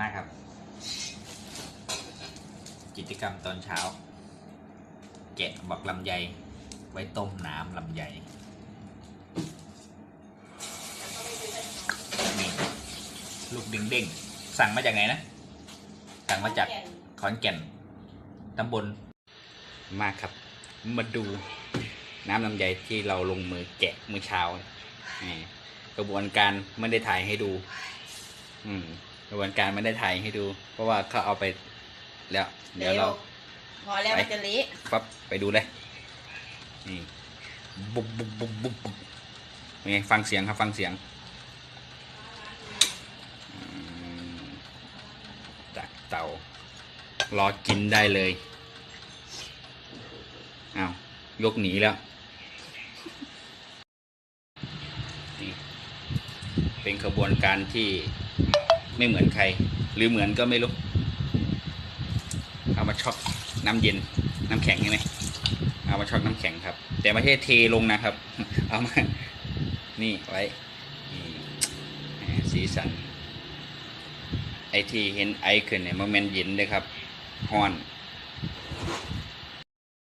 มากครับ กิจกรรมตอนเช้า แกะบักลำไย ไว้ต้มน้ำลำไยนี่ลูกดึงเด้งๆ สั่งมาจากไหนนะ สั่งมาจากขอนแก่นตำบลมากครับ มาดูน้ำลำไยที่เราลงมือแกะเมื่อเช้านี่กระบวนการไม่ได้ถ่ายให้ดู อืม กระบวนการไม่ได้ถ่ายให้ดู เพราะว่าเขาเอาไปแล้ว เดี๋ยวเรา พอแล้วมันจะเละปั๊บไปดูเลยนี่บุบบุบบุบบุบบุบเป็นไงฟังเสียงครับฟังเสียงอืมจากเตารอกินได้เลยอ้าวยกหนีแล้วนี่เป็นขบวนการที่ ไม่เหมือนใคร หรือเหมือนก็ไม่รู้ เอามาช็อกน้ำเย็นน้ำแข็งใช่ไหมเอามาช็อกน้ำแข็งครับ แต่ไม่ใช่เทลงนะครับ เอามา นี่ไว้สีสัน ไอที่เห็นไอขึ้นเนี่ยมันเย็นเลยครับฮอน